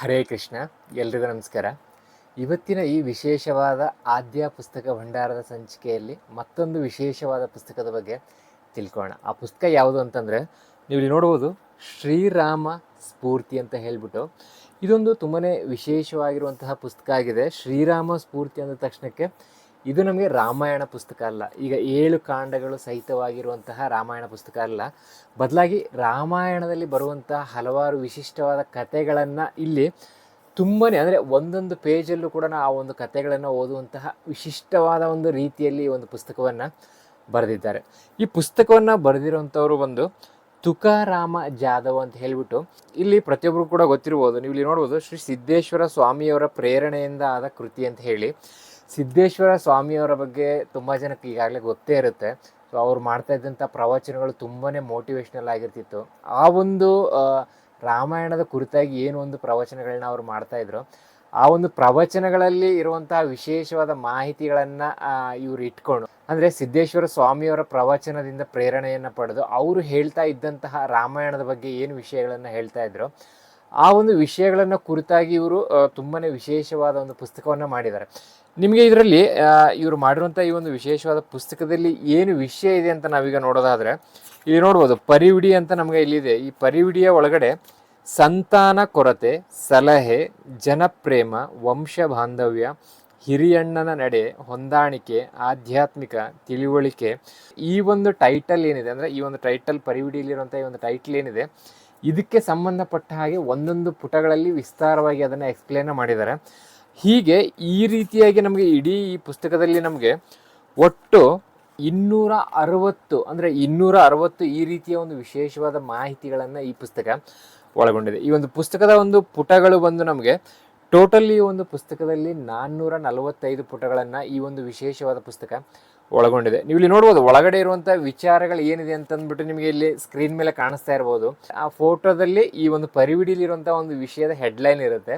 ಹರೇ ಕೃಷ್ಣ, ಎಲ್ರಿಗೂ ನಮಸ್ಕಾರ. ಇವತ್ತಿನ ಈ ವಿಶೇಷವಾದ ಆದ್ಯ ಪುಸ್ತಕ ಭಂಡಾರದ ಸಂಚಿಕೆಯಲ್ಲಿ ಮತ್ತೊಂದು ವಿಶೇಷವಾದ ಪುಸ್ತಕದ ಬಗ್ಗೆ ತಿಳ್ಕೊಳ್ಳೋಣ. ಆ ಪುಸ್ತಕ ಯಾವುದು ಅಂತಂದರೆ, ನೀವು ಇಲ್ಲಿ ನೋಡ್ಬೋದು, ಶ್ರೀರಾಮ ಸ್ಫೂರ್ತಿ ಅಂತ ಹೇಳಿಬಿಟ್ಟು. ಇದೊಂದು ತುಂಬಾ ವಿಶೇಷವಾಗಿರುವಂತಹ ಪುಸ್ತಕ ಆಗಿದೆ. ಶ್ರೀರಾಮ ಸ್ಫೂರ್ತಿ ಅಂದ ತಕ್ಷಣಕ್ಕೆ ಇದು ನಮಗೆ ರಾಮಾಯಣ ಪುಸ್ತಕ ಅಲ್ಲ. ಈಗ ಏಳು ಕಾಂಡಗಳು ಸಹಿತವಾಗಿರುವಂತಹ ರಾಮಾಯಣ ಪುಸ್ತಕ ಅಲ್ಲ. ಬದಲಾಗಿ ರಾಮಾಯಣದಲ್ಲಿ ಬರುವಂತಹ ಹಲವಾರು ವಿಶಿಷ್ಟವಾದ ಕಥೆಗಳನ್ನು ಇಲ್ಲಿ ತುಂಬಾ ಅಂದರೆ ಒಂದೊಂದು ಪೇಜಲ್ಲೂ ಕೂಡ ಆ ಒಂದು ಕಥೆಗಳನ್ನು ಓದುವಂತಹ ವಿಶಿಷ್ಟವಾದ ಒಂದು ರೀತಿಯಲ್ಲಿ ಒಂದು ಪುಸ್ತಕವನ್ನು ಬರೆದಿದ್ದಾರೆ. ಈ ಪುಸ್ತಕವನ್ನು ಬರೆದಿರುವಂಥವರು ಬಂದು ತುಕಾರಾಮ ಜಾಧವ್ ಅಂತ ಹೇಳಿಬಿಟ್ಟು ಇಲ್ಲಿ ಪ್ರತಿಯೊಬ್ಬರು ಕೂಡ ಗೊತ್ತಿರ್ಬೋದು. ನೀವು ಇಲ್ಲಿ ನೋಡ್ಬೋದು ಶ್ರೀ ಸಿದ್ದೇಶ್ವರ ಸ್ವಾಮಿಯವರ ಪ್ರೇರಣೆಯಿಂದ ಆದ ಕೃತಿ ಅಂತ ಹೇಳಿ. ಸಿದ್ದೇಶ್ವರ ಸ್ವಾಮಿಯವರ ಬಗ್ಗೆ ತುಂಬ ಜನಕ್ಕೆ ಈಗಾಗಲೇ ಗೊತ್ತೇ ಇರುತ್ತೆ. ಸೊ ಅವ್ರು ಮಾಡ್ತಾ ಇದ್ದಂಥ ಪ್ರವಚನಗಳು ತುಂಬಾ ಮೋಟಿವೇಶ್ನಲ್ ಆಗಿರ್ತಿತ್ತು. ಆ ಒಂದು ರಾಮಾಯಣದ ಕುರಿತಾಗಿ ಏನು ಒಂದು ಪ್ರವಚನಗಳನ್ನ ಅವ್ರು ಮಾಡ್ತಾ ಇದ್ರು, ಆ ಒಂದು ಪ್ರವಚನಗಳಲ್ಲಿ ಇರುವಂತಹ ವಿಶೇಷವಾದ ಮಾಹಿತಿಗಳನ್ನು ಇವರು ಇಟ್ಕೊಂಡು, ಅಂದ್ರೆ ಸಿದ್ದೇಶ್ವರ ಸ್ವಾಮಿಯವರ ಪ್ರವಚನದಿಂದ ಪ್ರೇರಣೆಯನ್ನ ಪಡೆದು ಅವರು ಹೇಳ್ತಾ ಇದ್ದಂತಹ ರಾಮಾಯಣದ ಬಗ್ಗೆ ಏನು ವಿಷಯಗಳನ್ನು ಹೇಳ್ತಾ ಇದ್ರು, ಆ ಒಂದು ವಿಷಯಗಳನ್ನು ಕುರಿತಾಗಿ ಇವರು ತುಂಬಾ ವಿಶೇಷವಾದ ಒಂದು ಪುಸ್ತಕವನ್ನ ಮಾಡಿದ್ದಾರೆ. ನಿಮಗೆ ಇದರಲ್ಲಿ ಇವರು ಮಾಡಿರುವಂಥ ಈ ಒಂದು ವಿಶೇಷವಾದ ಪುಸ್ತಕದಲ್ಲಿ ಏನು ವಿಷಯ ಇದೆ ಅಂತ ನಾವೀಗ ನೋಡೋದಾದರೆ, ಇಲ್ಲಿ ನೋಡ್ಬೋದು, ಪರಿವಿಡಿ ಅಂತ ನಮಗೆ ಇಲ್ಲಿದೆ ಈ ಪರಿವಿಡಿಯ ಒಳಗಡೆ ಸಂತಾನ ಕೊರತೆ, ಸಲಹೆ, ಜನಪ್ರೇಮ ವಂಶ ಬಾಂಧವ್ಯ ಹಿರಿಯಣ್ಣನ ನಡೆ, ಹೊಂದಾಣಿಕೆ, ಆಧ್ಯಾತ್ಮಿಕ ತಿಳುವಳಿಕೆ. ಈ ಒಂದು ಟೈಟಲ್ ಏನಿದೆ ಅಂದರೆ, ಈ ಒಂದು ಟೈಟಲ್ ಪರಿವಿಡಿಯಲ್ಲಿರುವಂಥ ಈ ಒಂದು ಟೈಟಲ್ ಏನಿದೆ, ಇದಕ್ಕೆ ಸಂಬಂಧಪಟ್ಟ ಹಾಗೆ ಒಂದೊಂದು ಪುಟಗಳಲ್ಲಿ ವಿಸ್ತಾರವಾಗಿ ಅದನ್ನು ಎಕ್ಸ್ಪ್ಲೇನ ಮಾಡಿದ್ದಾರೆ. ಹೀಗೆ ಈ ರೀತಿಯಾಗಿ ನಮಗೆ ಇಡೀ ಈ ಪುಸ್ತಕದಲ್ಲಿ ನಮಗೆ ಒಟ್ಟು ಇನ್ನೂರ ಅರವತ್ತು, ಅಂದರೆ ಇನ್ನೂರ ಅರವತ್ತು ಈ ರೀತಿಯ ಒಂದು ವಿಶೇಷವಾದ ಮಾಹಿತಿಗಳನ್ನು ಈ ಪುಸ್ತಕ ಒಳಗೊಂಡಿದೆ. ಈ ಒಂದು ಪುಸ್ತಕದ ಒಂದು ಪುಟಗಳು ಬಂದು ನಮಗೆ ಟೋಟಲಿ ಒಂದು ಪುಸ್ತಕದಲ್ಲಿ ನಾನ್ನೂರ ನಲವತ್ತೈದು ಪುಟಗಳನ್ನು ಈ ಒಂದು ವಿಶೇಷವಾದ ಪುಸ್ತಕ ಒಳಗೊಂಡಿದೆ. ನೀವು ಇಲ್ಲಿ ನೋಡ್ಬೋದು, ಒಳಗಡೆ ಇರುವಂಥ ವಿಚಾರಗಳು ಏನಿದೆ ಅಂತಂದ್ಬಿಟ್ಟು ನಿಮಗೆ ಇಲ್ಲಿ ಸ್ಕ್ರೀನ್ ಮೇಲೆ ಕಾಣಿಸ್ತಾ ಇರ್ಬೋದು. ಆ ಫೋಟೋದಲ್ಲಿ ಈ ಒಂದು ಪರಿವಿಡಿಲಿರುವಂಥ ಒಂದು ವಿಷಯದ ಹೆಡ್ಲೈನ್ ಇರುತ್ತೆ.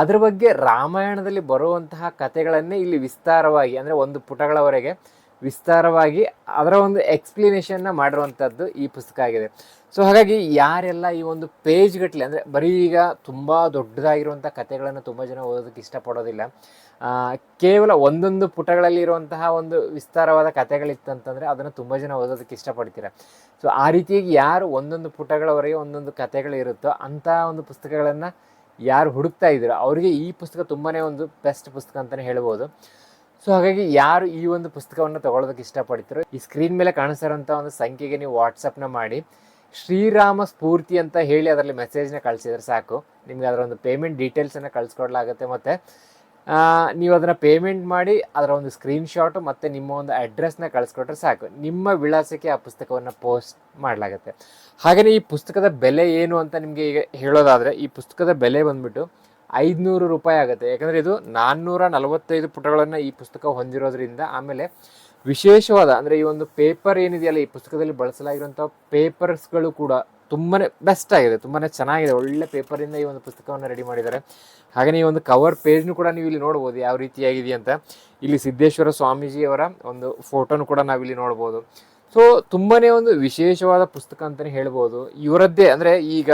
ಅದ್ರ ಬಗ್ಗೆ ರಾಮಾಯಣದಲ್ಲಿ ಬರುವಂತಹ ಕಥೆಗಳನ್ನೇ ಇಲ್ಲಿ ವಿಸ್ತಾರವಾಗಿ, ಅಂದರೆ ಒಂದು ಪುಟಗಳವರೆಗೆ ವಿಸ್ತಾರವಾಗಿ ಅದರ ಒಂದು ಎಕ್ಸ್ಪ್ಲನೇಷನ್ನ ಮಾಡಿರುವಂಥದ್ದು ಈ ಪುಸ್ತಕ ಆಗಿದೆ. ಸೊ ಹಾಗಾಗಿ ಯಾರೆಲ್ಲ ಈ ಒಂದು ಪೇಜ್ ಗಟ್ಟಲೆ ಅಂದರೆ ಬರೀ ಈಗ ತುಂಬ ದೊಡ್ಡದಾಗಿರುವಂಥ ಕಥೆಗಳನ್ನು ತುಂಬ ಜನ ಓದೋದಕ್ಕೆ ಇಷ್ಟಪಡೋದಿಲ್ಲ. ಕೇವಲ ಒಂದೊಂದು ಪುಟಗಳಲ್ಲಿ ಇರುವಂತಹ ಒಂದು ವಿಸ್ತಾರವಾದ ಕಥೆಗಳಿತ್ತಂತಂದರೆ ಅದನ್ನು ತುಂಬ ಜನ ಓದೋದಕ್ಕೆ ಇಷ್ಟಪಡ್ತೀರ. ಸೊ ಆ ರೀತಿಯಾಗಿ ಯಾರು ಒಂದೊಂದು ಪುಟಗಳವರೆಗೆ ಒಂದೊಂದು ಕಥೆಗಳು ಇರುತ್ತೋ ಅಂತಹ ಒಂದು ಪುಸ್ತಕಗಳನ್ನು ಯಾರು ಹುಡುಕ್ತಾ ಇದ್ದೀರೋ, ಅವರಿಗೆ ಈ ಪುಸ್ತಕ ತುಂಬಾ ಒಂದು ಬೆಸ್ಟ್ ಪುಸ್ತಕ ಅಂತಲೇ ಹೇಳ್ಬೋದು. ಸೊ ಹಾಗಾಗಿ ಯಾರು ಈ ಒಂದು ಪುಸ್ತಕವನ್ನು ತಗೊಳ್ಳೋದಕ್ಕೆ ಇಷ್ಟಪಡ್ತೀರೋ, ಈ ಸ್ಕ್ರೀನ್ ಮೇಲೆ ಕಾಣಿಸ್ತಾ ಇರೋಂಥ ಒಂದು ಸಂಖ್ಯೆಗೆ ನೀವು ವಾಟ್ಸಪ್ನ ಮಾಡಿ. ಶ್ರೀರಾಮ ಸ್ಫೂರ್ತಿ ಅಂತ ಹೇಳಿ ಅದರಲ್ಲಿ ಮೆಸೇಜ್ನ ಕಳಿಸಿದ್ರೆ ಸಾಕು. ನಿಮಗೆ ಅದರ ಒಂದು ಪೇಮೆಂಟ್ ಡೀಟೇಲ್ಸನ್ನು ಕಳಿಸ್ಕೊಡ್ಲಾಗುತ್ತೆ. ಮತ್ತು ನೀವು ಅದನ್ನು ಪೇಮೆಂಟ್ ಮಾಡಿ ಅದರ ಒಂದು ಸ್ಕ್ರೀನ್ಶಾಟು ಮತ್ತು ನಿಮ್ಮ ಒಂದು ಅಡ್ರೆಸ್ನ ಕಳಿಸ್ಕೊಟ್ರೆ ಸಾಕು. ನಿಮ್ಮ ವಿಳಾಸಕ್ಕೆ ಆ ಪುಸ್ತಕವನ್ನು ಪೋಸ್ಟ್ ಮಾಡಲಾಗುತ್ತೆ. ಹಾಗೆಯೇ ಈ ಪುಸ್ತಕದ ಬೆಲೆ ಏನು ಅಂತ ನಿಮಗೆ ಈಗ ಹೇಳೋದಾದರೆ, ಈ ಪುಸ್ತಕದ ಬೆಲೆ ಬಂದುಬಿಟ್ಟು ಐದುನೂರು ರೂಪಾಯಿ ಆಗುತ್ತೆ. ಯಾಕಂದರೆ ಇದು ನಾನ್ನೂರ ನಲವತ್ತೈದು ಪುಟಗಳನ್ನು ಈ ಪುಸ್ತಕ ಹೊಂದಿರೋದ್ರಿಂದ ಆಮೇಲೆ ವಿಶೇಷವಾದ, ಅಂದರೆ ಈ ಒಂದು ಪೇಪರ್ ಏನಿದೆಯಲ್ಲ, ಈ ಪುಸ್ತಕದಲ್ಲಿ ಬಳಸಲಾಗಿರುವಂಥ ಪೇಪರ್ಸ್ಗಳು ಕೂಡ ತುಂಬಾ ಬೆಸ್ಟ್ ಆಗಿದೆ ತುಂಬಾ ಚೆನ್ನಾಗಿದೆ, ಒಳ್ಳೆ ಪೇಪರಿಂದ ಈ ಒಂದು ಪುಸ್ತಕವನ್ನು ರೆಡಿ ಮಾಡಿದ್ದಾರೆ. ಹಾಗೆಯೇ ಈ ಒಂದು ಕವರ್ ಪೇಜ್ನು ಕೂಡ ನೀವು ಇಲ್ಲಿ ನೋಡ್ಬೋದು ಯಾವ ರೀತಿಯಾಗಿದೆ ಅಂತ. ಇಲ್ಲಿ ಸಿದ್ದೇಶ್ವರ ಸ್ವಾಮೀಜಿಯವರ ಒಂದು ಫೋಟೋನು ಕೂಡ ನಾವಿಲ್ಲಿ ನೋಡ್ಬೋದು. ಸೊ ತುಂಬಾ ಒಂದು ವಿಶೇಷವಾದ ಪುಸ್ತಕ ಅಂತಲೇ ಹೇಳ್ಬೋದು. ಇವರದ್ದೇ, ಅಂದರೆ ಈಗ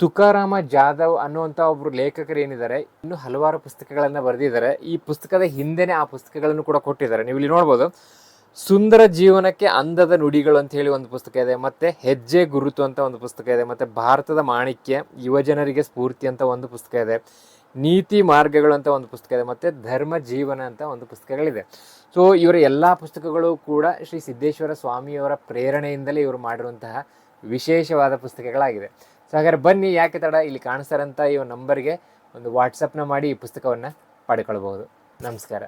ತುಕಾರಾಮ ಜಾಧವ್ ಅನ್ನುವಂಥ ಒಬ್ಬರು ಲೇಖಕರು ಏನಿದ್ದಾರೆ, ಇನ್ನು ಹಲವಾರು ಪುಸ್ತಕಗಳನ್ನು ಬರೆದಿದ್ದಾರೆ. ಈ ಪುಸ್ತಕದ ಹಿಂದೆನೇ ಆ ಪುಸ್ತಕಗಳನ್ನು ಕೂಡ ಕೊಟ್ಟಿದ್ದಾರೆ. ನೀವು ಇಲ್ಲಿ ನೋಡ್ಬೋದು. ಸುಂದರ ಜೀವನಕ್ಕೆ ಅಂದದ ನುಡಿಗಳು ಅಂತ ಹೇಳಿ ಒಂದು ಪುಸ್ತಕ ಇದೆ. ಮತ್ತೆ ಹೆಜ್ಜೆ ಗುರುತು ಅಂತ ಒಂದು ಪುಸ್ತಕ ಇದೆ. ಮತ್ತೆ ಭಾರತದ ಮಾಣಿಕ್ಯ ಯುವಜನರಿಗೆ ಸ್ಫೂರ್ತಿ ಅಂತ ಒಂದು ಪುಸ್ತಕ ಇದೆ. ನೀತಿ ಮಾರ್ಗಗಳು ಅಂತ ಒಂದು ಪುಸ್ತಕ ಇದೆ. ಮತ್ತೆ ಧರ್ಮ ಜೀವನ ಅಂತ ಒಂದು ಪುಸ್ತಕಗಳಿದೆ. ಸೊ ಇವರ ಎಲ್ಲ ಪುಸ್ತಕಗಳು ಕೂಡ ಶ್ರೀ ಸಿದ್ದೇಶ್ವರ ಸ್ವಾಮಿಯವರ ಪ್ರೇರಣೆಯಿಂದಲೇ ಇವರು ಮಾಡಿರುವಂತಹ ವಿಶೇಷವಾದ ಪುಸ್ತಕಗಳಾಗಿದೆ ಸೊ ಹಾಗಾದ್ರೆ ಬನ್ನಿ, ಯಾಕೆ ತಡ ಇಲ್ಲಿ ಕಾಣಿಸ್ತಾರಂತ ಇವ ನಂಬರ್ಗೆ ಒಂದು ವಾಟ್ಸಪ್ನ ಮಾಡಿ ಈ ಪುಸ್ತಕವನ್ನು ಪಡ್ಕೊಳ್ಬಹುದು. ನಮಸ್ಕಾರ.